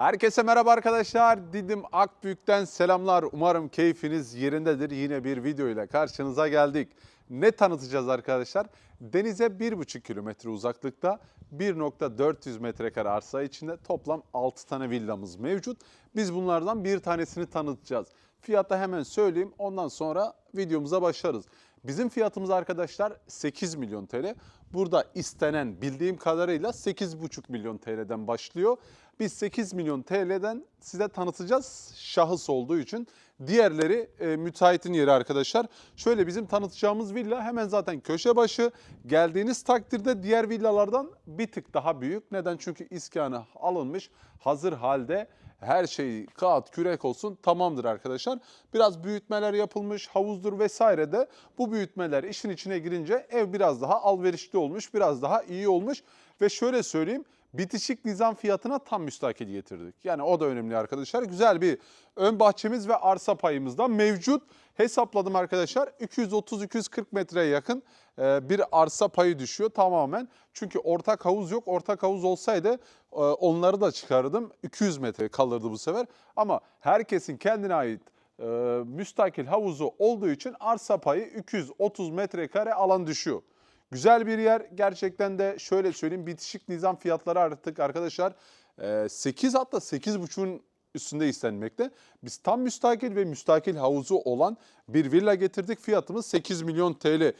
Herkese merhaba arkadaşlar. Didim Akbük'ten selamlar. Umarım keyfiniz yerindedir. Yine bir video ile karşınıza geldik. Ne tanıtacağız arkadaşlar? Denize 1,5 kilometre uzaklıkta 1.400 metrekare arsa içinde toplam 6 tane villamız mevcut. Biz bunlardan bir tanesini tanıtacağız. Fiyata hemen söyleyeyim ondan sonra videomuza başlarız. Bizim fiyatımız arkadaşlar 8 milyon TL. Burada istenen bildiğim kadarıyla 8,5 milyon TL'den başlıyor. Biz 8 milyon TL'den size tanıtacağız şahıs olduğu için. Diğerleri e, müteahhitin yeri arkadaşlar. Şöyle bizim tanıtacağımız villa hemen zaten köşe başı. Geldiğiniz takdirde diğer villalardan bir tık daha büyük. Neden? Çünkü iskanı alınmış hazır halde her şey kağıt kürek olsun tamamdır arkadaşlar. Biraz büyütmeler yapılmış havuzdur vesaire de bu büyütmeler işin içine girince ev biraz daha alverişli olmuş biraz daha iyi olmuş. Ve şöyle söyleyeyim bitişik nizam fiyatına tam müstakil getirdik. Yani o da önemli arkadaşlar. Güzel bir ön bahçemiz ve arsa payımız da mevcut. Hesapladım arkadaşlar 230-240 metreye yakın e, bir arsa payı düşüyor tamamen. Çünkü ortak havuz yok. Ortak havuz olsaydı e, onları da çıkardım. 200 metre kalırdı bu sefer. Ama herkesin kendine ait e, müstakil havuzu olduğu için arsa payı 230 metrekare alan düşüyor. Güzel bir yer. Gerçekten de şöyle söyleyeyim bitişik nizam fiyatları artık arkadaşlar e, 8 hatta 8,5'un üstünde istenmekte. Biz tam müstakil ve müstakil havuzu olan bir villa getirdik. Fiyatımız 8 milyon TL.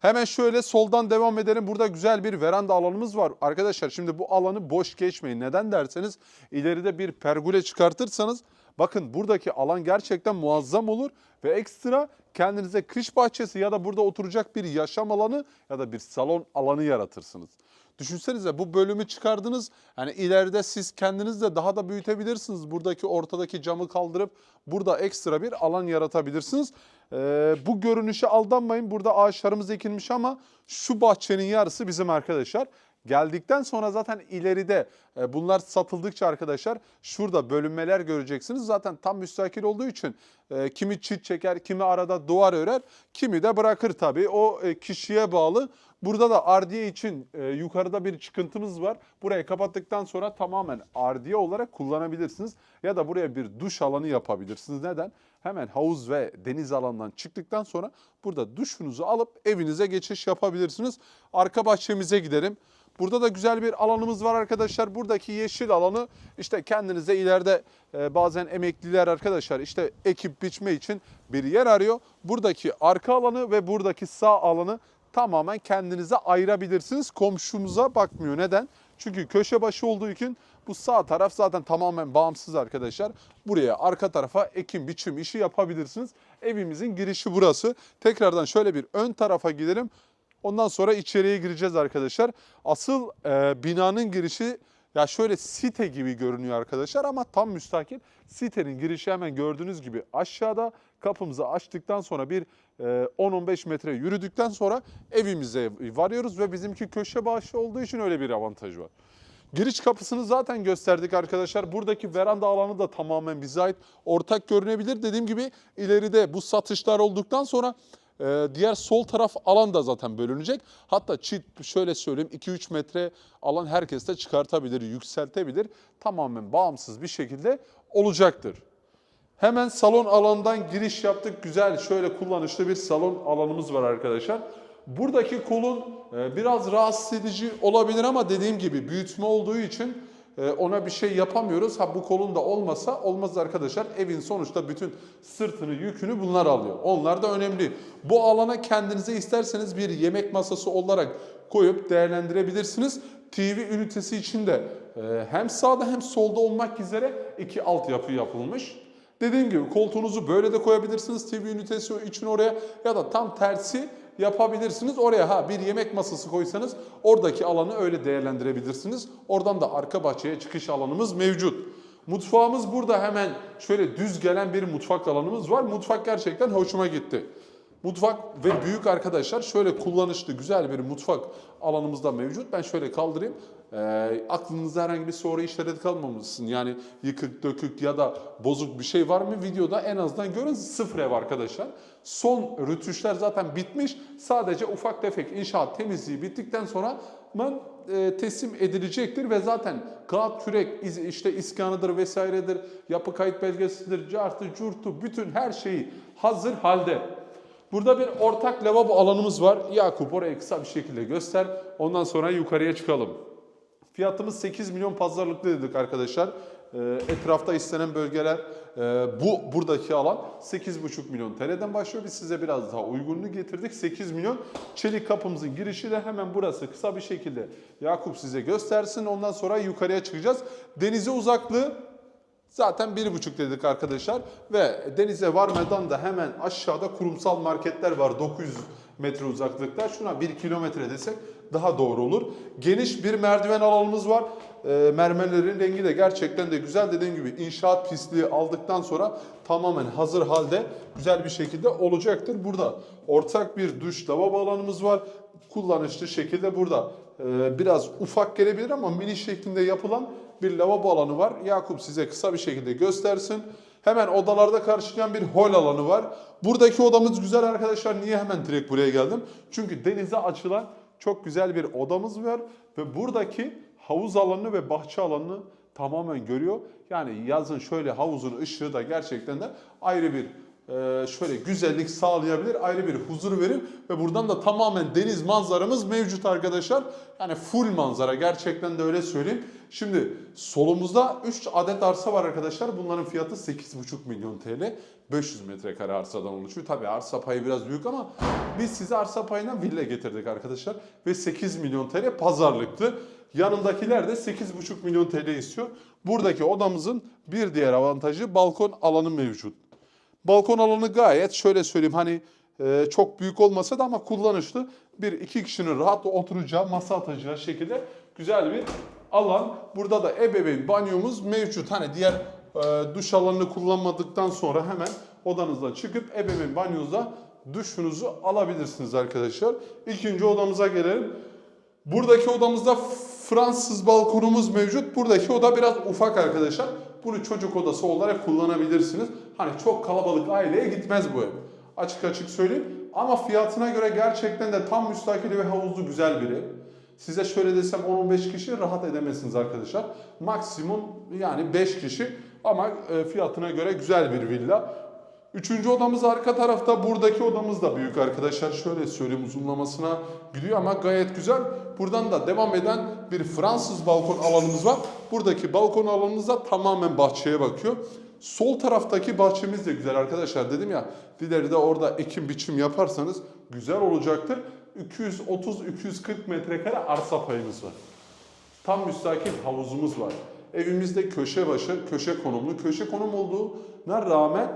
Hemen şöyle soldan devam edelim. Burada güzel bir veranda alanımız var. Arkadaşlar şimdi bu alanı boş geçmeyin. Neden derseniz ileride bir pergole çıkartırsanız bakın buradaki alan gerçekten muazzam olur ve ekstra kendinize kış bahçesi ya da burada oturacak bir yaşam alanı ya da bir salon alanı yaratırsınız. Düşünsenize bu bölümü çıkardınız. Yani ileride siz kendiniz de daha da büyütebilirsiniz. Buradaki ortadaki camı kaldırıp burada ekstra bir alan yaratabilirsiniz. Ee, bu görünüşe aldanmayın. Burada ağaçlarımız ekilmiş ama şu bahçenin yarısı bizim arkadaşlar. Geldikten sonra zaten ileride e, bunlar satıldıkça arkadaşlar şurada bölünmeler göreceksiniz. Zaten tam müstakil olduğu için e, kimi çit çeker, kimi arada duvar örer, kimi de bırakır tabii. O e, kişiye bağlı. Burada da ardiye için yukarıda bir çıkıntımız var. Burayı kapattıktan sonra tamamen ardiye olarak kullanabilirsiniz. Ya da buraya bir duş alanı yapabilirsiniz. Neden? Hemen havuz ve deniz alanından çıktıktan sonra burada duşunuzu alıp evinize geçiş yapabilirsiniz. Arka bahçemize gidelim. Burada da güzel bir alanımız var arkadaşlar. Buradaki yeşil alanı işte kendinize ileride e, bazen emekliler arkadaşlar işte ekip biçme için bir yer arıyor. Buradaki arka alanı ve buradaki sağ alanı tamamen kendinize ayırabilirsiniz. Komşumuza bakmıyor. Neden? Çünkü köşe başı olduğu için bu sağ taraf zaten tamamen bağımsız arkadaşlar. Buraya arka tarafa ekim biçim işi yapabilirsiniz. Evimizin girişi burası. Tekrardan şöyle bir ön tarafa gidelim. Ondan sonra içeriye gireceğiz arkadaşlar. Asıl e, binanın girişi ya şöyle site gibi görünüyor arkadaşlar ama tam müstakil. Sitenin girişi hemen gördüğünüz gibi aşağıda kapımızı açtıktan sonra bir e, 10-15 metre yürüdükten sonra evimize varıyoruz ve bizimki köşe başı olduğu için öyle bir avantaj var. Giriş kapısını zaten gösterdik arkadaşlar. Buradaki veranda alanı da tamamen bize ait. Ortak görünebilir. Dediğim gibi ileride bu satışlar olduktan sonra e, diğer sol taraf alan da zaten bölünecek. Hatta çit şöyle söyleyeyim 2-3 metre alan herkes de çıkartabilir, yükseltebilir. Tamamen bağımsız bir şekilde olacaktır. Hemen salon alanından giriş yaptık. Güzel şöyle kullanışlı bir salon alanımız var arkadaşlar. Buradaki kolun e, biraz rahatsız edici olabilir ama dediğim gibi büyütme olduğu için ona bir şey yapamıyoruz. Ha bu kolun da olmasa olmaz arkadaşlar. Evin sonuçta bütün sırtını, yükünü bunlar alıyor. Onlar da önemli. Bu alana kendinize isterseniz bir yemek masası olarak koyup değerlendirebilirsiniz. TV ünitesi için de e, hem sağda hem solda olmak üzere iki altyapı yapılmış. Dediğim gibi koltuğunuzu böyle de koyabilirsiniz TV ünitesi için oraya ya da tam tersi yapabilirsiniz. Oraya ha bir yemek masası koysanız oradaki alanı öyle değerlendirebilirsiniz. Oradan da arka bahçeye çıkış alanımız mevcut. Mutfağımız burada hemen şöyle düz gelen bir mutfak alanımız var. Mutfak gerçekten hoşuma gitti. Mutfak ve büyük arkadaşlar şöyle kullanışlı güzel bir mutfak alanımızda mevcut. Ben şöyle kaldırayım. Ee, aklınızda herhangi bir soru işareti kalmamışsın. Yani yıkık, dökük ya da bozuk bir şey var mı? Videoda en azından görün sıfır ev arkadaşlar. Son rütüşler zaten bitmiş. Sadece ufak tefek inşaat temizliği bittikten sonra e, teslim edilecektir ve zaten kağıt kürek iz- işte iskanıdır vesairedir, yapı kayıt belgesidir, cartı, curtu bütün her şeyi hazır halde. Burada bir ortak lavabo alanımız var. Yakup orayı kısa bir şekilde göster. Ondan sonra yukarıya çıkalım. Fiyatımız 8 milyon pazarlıklı dedik arkadaşlar. Ee, etrafta istenen bölgeler e, bu buradaki alan 8,5 milyon TL'den başlıyor. Biz size biraz daha uygununu getirdik. 8 milyon çelik kapımızın girişi de hemen burası. Kısa bir şekilde Yakup size göstersin. Ondan sonra yukarıya çıkacağız. Denize uzaklığı Zaten bir buçuk dedik arkadaşlar ve denize varmadan da hemen aşağıda kurumsal marketler var 900 metre uzaklıkta. Şuna 1 kilometre desek daha doğru olur. Geniş bir merdiven alanımız var. Ee, mermerlerin rengi de gerçekten de güzel. Dediğim gibi inşaat pisliği aldıktan sonra tamamen hazır halde güzel bir şekilde olacaktır. Burada ortak bir duş lavabo alanımız var. Kullanışlı şekilde burada ee, biraz ufak gelebilir ama mini şeklinde yapılan bir lavabo alanı var. Yakup size kısa bir şekilde göstersin. Hemen odalarda karşılayan bir hol alanı var. Buradaki odamız güzel arkadaşlar. Niye hemen direkt buraya geldim? Çünkü denize açılan çok güzel bir odamız var. Ve buradaki havuz alanını ve bahçe alanını tamamen görüyor. Yani yazın şöyle havuzun ışığı da gerçekten de ayrı bir şöyle güzellik sağlayabilir, ayrı bir huzur verir ve buradan da tamamen deniz manzaramız mevcut arkadaşlar. Yani full manzara gerçekten de öyle söyleyeyim. Şimdi solumuzda 3 adet arsa var arkadaşlar. Bunların fiyatı 8,5 milyon TL. 500 metrekare arsadan oluşuyor. Tabii arsa payı biraz büyük ama biz size arsa payına villa getirdik arkadaşlar. Ve 8 milyon TL pazarlıktı. Yanındakiler de 8,5 milyon TL istiyor. Buradaki odamızın bir diğer avantajı balkon alanı mevcut. Balkon alanı gayet şöyle söyleyeyim hani e, çok büyük olmasa da ama kullanışlı. Bir iki kişinin rahat oturacağı, masa atacağı şekilde güzel bir alan. Burada da ebeveyn banyomuz mevcut. Hani diğer e, duş alanını kullanmadıktan sonra hemen odanızdan çıkıp ebeveyn banyonuzda duşunuzu alabilirsiniz arkadaşlar. İkinci odamıza gelelim. Buradaki odamızda Fransız balkonumuz mevcut. Buradaki oda biraz ufak arkadaşlar. Bunu çocuk odası olarak kullanabilirsiniz. Hani çok kalabalık aileye gitmez bu ev. Açık açık söyleyeyim. Ama fiyatına göre gerçekten de tam müstakil ve havuzlu güzel bir ev. Size şöyle desem 10-15 kişi rahat edemezsiniz arkadaşlar. Maksimum yani 5 kişi ama e, fiyatına göre güzel bir villa. Üçüncü odamız arka tarafta. Buradaki odamız da büyük arkadaşlar. Şöyle söyleyeyim uzunlamasına gidiyor ama gayet güzel. Buradan da devam eden bir Fransız balkon alanımız var. Buradaki balkon alanımız da tamamen bahçeye bakıyor. Sol taraftaki bahçemiz de güzel arkadaşlar. Dedim ya ileride orada ekim biçim yaparsanız güzel olacaktır. 230-240 metrekare arsa payımız var. Tam müstakil havuzumuz var. Evimizde köşe başı, köşe konumlu. Köşe konum olduğuna rağmen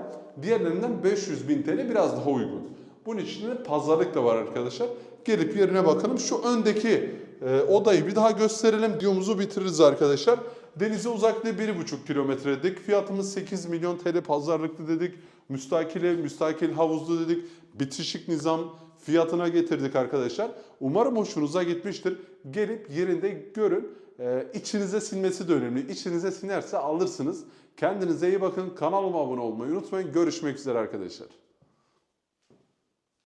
diğerlerinden 500 bin TL biraz daha uygun. Bunun içinde pazarlık da var arkadaşlar. Gelip yerine bakalım. Şu öndeki e, odayı bir daha gösterelim. Videomuzu bitiririz arkadaşlar. Denize uzaklığı 1,5 kilometre dedik. Fiyatımız 8 milyon TL pazarlıklı dedik. Müstakil ev, müstakil havuzlu dedik. Bitişik nizam fiyatına getirdik arkadaşlar. Umarım hoşunuza gitmiştir. Gelip yerinde görün. Ee, içinize sinmesi de önemli. İçinize sinerse alırsınız. Kendinize iyi bakın. Kanalıma abone olmayı unutmayın. Görüşmek üzere arkadaşlar.